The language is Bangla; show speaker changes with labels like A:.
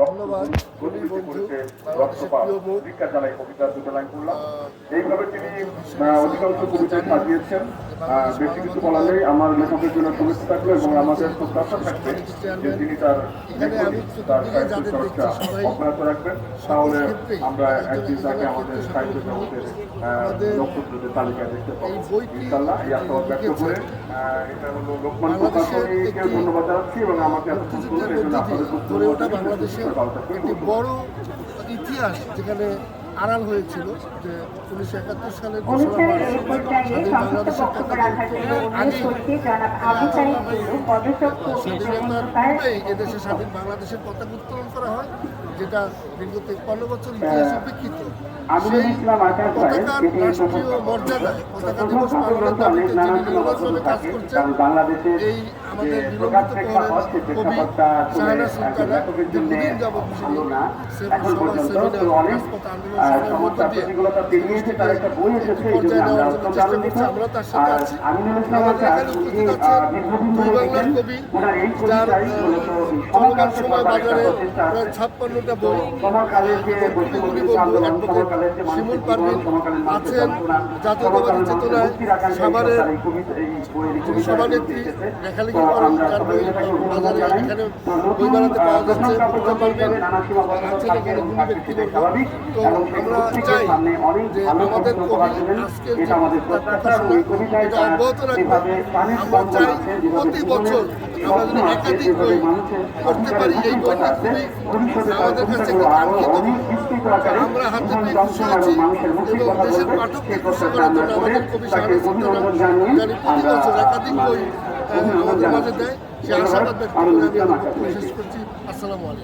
A: ধন্যবাদ কবি বন্ধু বাংলাদেশের প্রিয়
B: এইভাবে তিনি অধিকাংশ কবিতা সাজিয়েছেন। বেশি কিছু বলা নেই। আমার লেখকের জন্য শুভেচ্ছা থাকল এবং আমাদের প্রত্যাশা থাকবে যে তিনি তার সাহিত্য চর্চা অব্যাহত রাখবেন। তাহলে আমরা একদিন তাকে আমাদের সাহিত্য জগতের নক্ষত্রদের তালিকায় দেখতে পাবো। ইনশাল্লাহ এই আশাবাদ ব্যক্ত করে এটা হলো লোকমান প্রকাশনীকে ধন্যবাদ জানাচ্ছি এবং আমাকে এত সুন্দর এই জন্য আপনাদের থাকবেন।
A: একটি বড় ইতিহাস যেখানে আড়াল হয়েছিল যে উনিশশো একাত্তর সালের স্বাধীনতার পূর্বেই এদেশে স্বাধীন বাংলাদেশের পতাকা উত্তোলন করা হয় যেটা বিগত তেপ্পান্ন বছর ইতিহাস উপেক্ষিত সেই
B: ইসলাম আকাশ ভাই,
A: পতাকার রাষ্ট্রীয় মর্যাদায় পতাকা দিবস পালনের
B: অনেক
A: দাবিতে যিনি নিরলসভাবে কাজ করছেন এই আমাদের বিলম্বিত
B: প্রকাশ প্রেক্ষাপট, সেই
A: কবি শাহানা সুলতানা দীর্ঘদিন যাবৎ
B: ভালো না।
A: সেবা
B: এখন
A: সভা
B: পর্যন্ত
A: সেমিনার রাজপথ আন্দোলন
B: তার একটা বই এসেছে, এই জন্য আমরা অত্যন্ত আনন্দিত। আর আমিনুল ইসলাম
A: আমাদের
B: আকাশ,
A: এখানে উপস্থিত
B: যিনি,
A: আছেন
B: আহ, দীর্ঘদিন ধরে লিখেন, ওনার এই কবিতাই মূলত সমকালকে
A: সময়
B: একটা প্রচেষ্টা
A: ছাপ্পান্নটা বই
B: সমকালের যে
A: কবি
B: আন্দোলন, সমকালের যে মানুষের জীবন, সমকালীন মানুষের
A: আছেন
B: যন্ত্রণা, মানুষের
A: চেতনায়
B: মুক্তির আকাঙ্ক্ষায় এই কবিতা- এই বইয়ের এই
A: যিনি
B: কবিতাটা
A: সভানেত্রী
B: লিখেছে। তো আমরা সবাই জানাই। নতুন, নানা সীমাবদ্ধতা থাকবে স্বাভাবিক। এবং
A: আমরা চাই যে আমাদের কবি যে অব্যাহত রাখব। আমরা চাই প্রতি বছর আমরা যদি একাধিক বই করতে পারি। এই বইটা খুবই আমাদের কাছে আমরা হাতে পেয়ে খুশি আছি
B: এবং
A: দেশের পাঠককে খুশি করার জন্য আমাদের কবি জানি প্রতি বছর একাধিক বই আমাদের মাঝে দেয়, সে আশাবাদ ব্যক্ত করে আমি বক্তব্য করছি। আসসালামু আলাইকুম।